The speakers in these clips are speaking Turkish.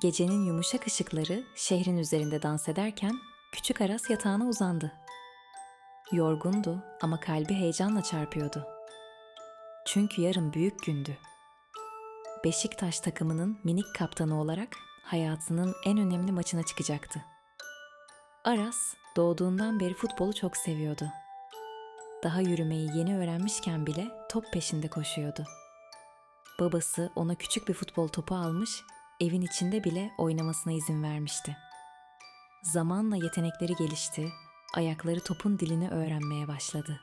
Gecenin yumuşak ışıkları şehrin üzerinde dans ederken küçük Aras yatağına uzandı. Yorgundu ama kalbi heyecanla çarpıyordu. Çünkü yarın büyük gündü. Beşiktaş takımının minik kaptanı olarak hayatının en önemli maçına çıkacaktı. Aras doğduğundan beri futbolu çok seviyordu. Daha yürümeyi yeni öğrenmişken bile top peşinde koşuyordu. Babası ona küçük bir futbol topu almış, evin içinde bile oynamasına izin vermişti. Zamanla yetenekleri gelişti, ayakları topun dilini öğrenmeye başladı.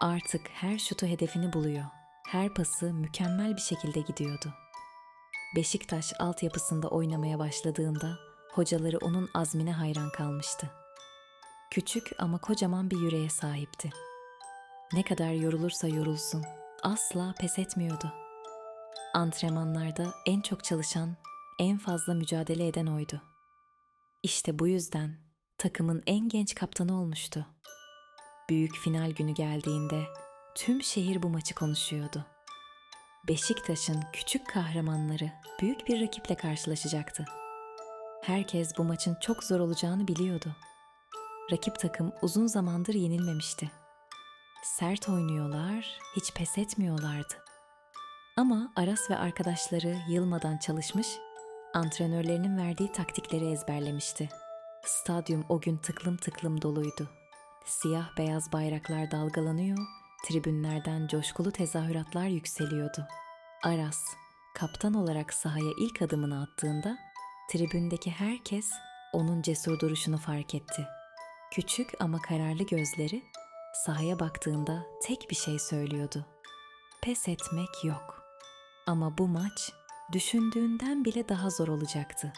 Artık her şutu hedefini buluyor, her pası mükemmel bir şekilde gidiyordu. Beşiktaş altyapısında oynamaya başladığında hocaları onun azmine hayran kalmıştı. Küçük ama kocaman bir yüreğe sahipti. Ne kadar yorulursa yorulsun asla pes etmiyordu. Antrenmanlarda en çok çalışan, en fazla mücadele eden oydu. İşte bu yüzden takımın en genç kaptanı olmuştu. Büyük final günü geldiğinde tüm şehir bu maçı konuşuyordu. Beşiktaş'ın küçük kahramanları büyük bir rakiple karşılaşacaktı. Herkes bu maçın çok zor olacağını biliyordu. Rakip takım uzun zamandır yenilmemişti. Sert oynuyorlar, hiç pes etmiyorlardı. Ama Aras ve arkadaşları yılmadan çalışmış, antrenörlerinin verdiği taktikleri ezberlemişti. Stadyum o gün tıklım tıklım doluydu. Siyah beyaz bayraklar dalgalanıyor, tribünlerden coşkulu tezahüratlar yükseliyordu. Aras, kaptan olarak sahaya ilk adımını attığında tribündeki herkes onun cesur duruşunu fark etti. Küçük ama kararlı gözleri sahaya baktığında tek bir şey söylüyordu. Pes etmek yok. Ama bu maç düşündüğünden bile daha zor olacaktı.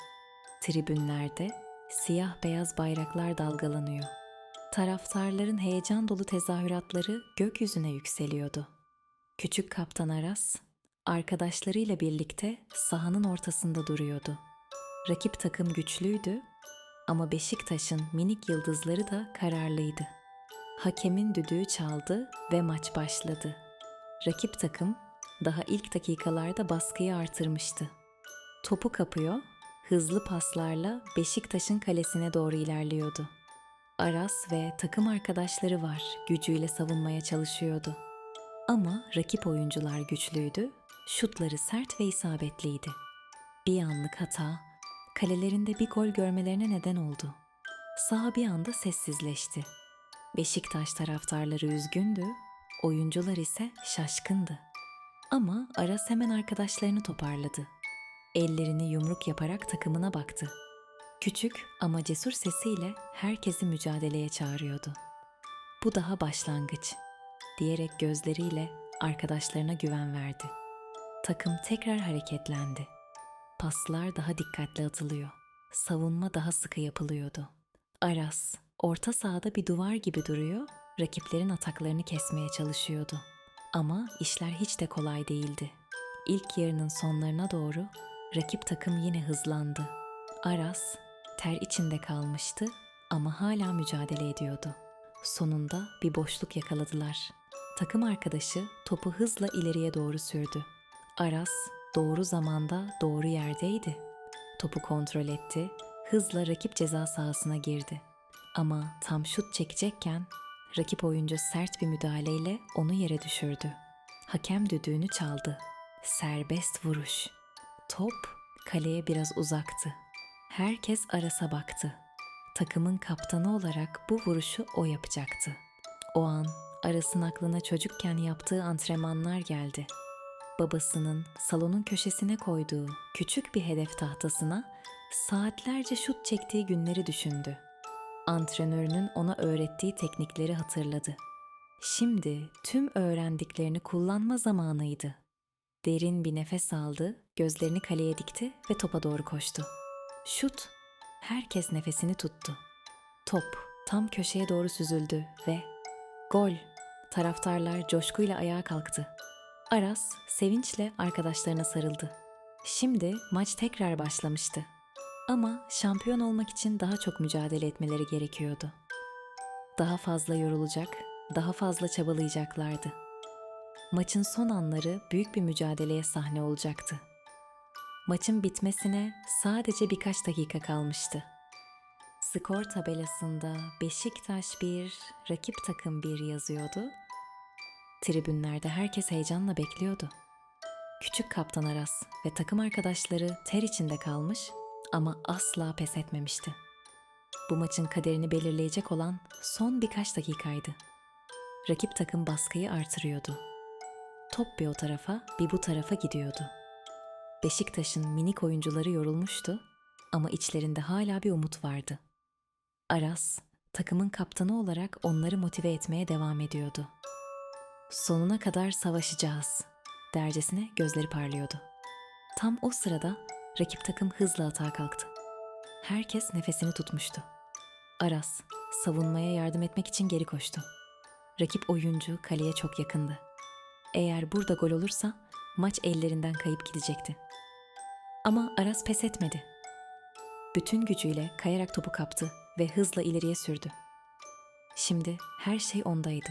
Tribünlerde siyah beyaz bayraklar dalgalanıyor. Taraftarların heyecan dolu tezahüratları gökyüzüne yükseliyordu. Küçük kaptan Aras, arkadaşlarıyla birlikte sahanın ortasında duruyordu. Rakip takım güçlüydü ama Beşiktaş'ın minik yıldızları da kararlıydı. Hakemin düdüğü çaldı ve maç başladı. Rakip takım daha ilk dakikalarda baskıyı artırmıştı. Topu kapıyor, hızlı paslarla Beşiktaş'ın kalesine doğru ilerliyordu. Aras ve takım arkadaşları var, gücüyle savunmaya çalışıyordu. Ama rakip oyuncular güçlüydü, şutları sert ve isabetliydi. Bir anlık hata, kalelerinde bir gol görmelerine neden oldu. Saha bir anda sessizleşti. Beşiktaş taraftarları üzgündü, oyuncular ise şaşkındı. Ama Aras hemen arkadaşlarını toparladı. Ellerini yumruk yaparak takımına baktı. Küçük ama cesur sesiyle herkesi mücadeleye çağırıyordu. Bu daha başlangıç diyerek gözleriyle arkadaşlarına güven verdi. Takım tekrar hareketlendi. Paslar daha dikkatli atılıyor. Savunma daha sıkı yapılıyordu. Aras orta sahada bir duvar gibi duruyor, rakiplerin ataklarını kesmeye çalışıyordu. Ama işler hiç de kolay değildi. İlk yarının sonlarına doğru rakip takım yine hızlandı. Aras ter içinde kalmıştı ama hala mücadele ediyordu. Sonunda bir boşluk yakaladılar. Takım arkadaşı topu hızla ileriye doğru sürdü. Aras doğru zamanda doğru yerdeydi. Topu kontrol etti, hızla rakip ceza sahasına girdi. Ama tam şut çekecekken rakip oyuncu sert bir müdahaleyle onu yere düşürdü. Hakem düdüğünü çaldı. Serbest vuruş. Top kaleye biraz uzaktı. Herkes Aras'a baktı. Takımın kaptanı olarak bu vuruşu o yapacaktı. O an Aras'ın aklına çocukken yaptığı antrenmanlar geldi. Babasının salonun köşesine koyduğu küçük bir hedef tahtasına saatlerce şut çektiği günleri düşündü. Antrenörünün ona öğrettiği teknikleri hatırladı. Şimdi tüm öğrendiklerini kullanma zamanıydı. Derin bir nefes aldı, gözlerini kaleye dikti ve topa doğru koştu. Şut. Herkes nefesini tuttu. Top tam köşeye doğru süzüldü ve gol. Taraftarlar coşkuyla ayağa kalktı. Aras sevinçle arkadaşlarına sarıldı. Şimdi maç tekrar başlamıştı. Ama şampiyon olmak için daha çok mücadele etmeleri gerekiyordu. Daha fazla yorulacak, daha fazla çabalayacaklardı. Maçın son anları büyük bir mücadeleye sahne olacaktı. maçın bitmesine sadece birkaç dakika kalmıştı. Skor tabelasında Beşiktaş 1, rakip takım 1 yazıyordu. Tribünlerde herkes heyecanla bekliyordu. Küçük kaptan Aras ve takım arkadaşları ter içinde kalmış ama asla pes etmemişti. Bu maçın kaderini belirleyecek olan son birkaç dakikaydı. Rakip takım baskıyı artırıyordu. Top bir o tarafa, bir bu tarafa gidiyordu. Beşiktaş'ın minik oyuncuları yorulmuştu ama içlerinde hala bir umut vardı. Aras, takımın kaptanı olarak onları motive etmeye devam ediyordu. Sonuna kadar savaşacağız dercesine gözleri parlıyordu. Tam o sırada rakip takım hızla atağa kalktı. Herkes nefesini tutmuştu. Aras savunmaya yardım etmek için geri koştu. Rakip oyuncu kaleye çok yakındı. Eğer burada gol olursa maç ellerinden kayıp gidecekti. Ama Aras pes etmedi. Bütün gücüyle kayarak topu kaptı ve hızla ileriye sürdü. Şimdi her şey ondaydı.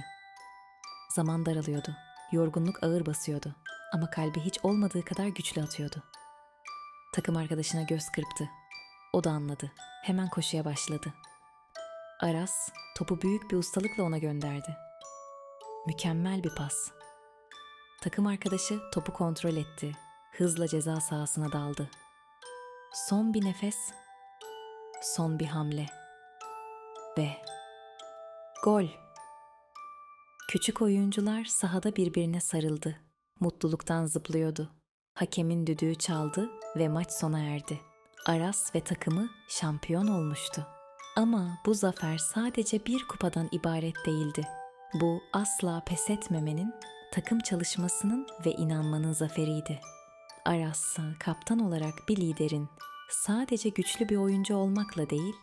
Zaman daralıyordu. Yorgunluk ağır basıyordu ama kalbi hiç olmadığı kadar güçlü atıyordu. Takım arkadaşına göz kırptı. O da anladı. Hemen koşuya başladı. Aras topu büyük bir ustalıkla ona gönderdi. Mükemmel bir pas. Takım arkadaşı topu kontrol etti. Hızla ceza sahasına daldı. Son bir nefes, son bir hamle ve gol. Küçük oyuncular sahada birbirine sarıldı. Mutluluktan zıplıyordu. Hakemin düdüğü çaldı ve maç sona erdi. Aras ve takımı şampiyon olmuştu. Ama bu zafer sadece bir kupadan ibaret değildi. Bu asla pes etmemenin, takım çalışmasının ve inanmanın zaferiydi. Aras, kaptan olarak bir liderin sadece güçlü bir oyuncu olmakla değil,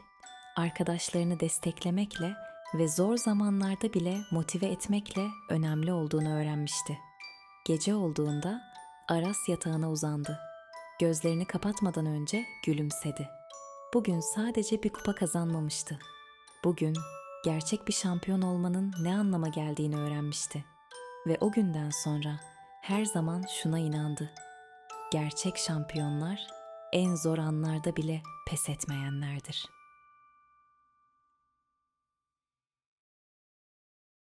arkadaşlarını desteklemekle ve zor zamanlarda bile motive etmekle önemli olduğunu öğrenmişti. Gece olduğunda Aras yatağına uzandı. Gözlerini kapatmadan önce gülümsedi. Bugün sadece bir kupa kazanmamıştı. Bugün gerçek bir şampiyon olmanın ne anlama geldiğini öğrenmişti. Ve o günden sonra her zaman şuna inandı. Gerçek şampiyonlar en zor anlarda bile pes etmeyenlerdir.''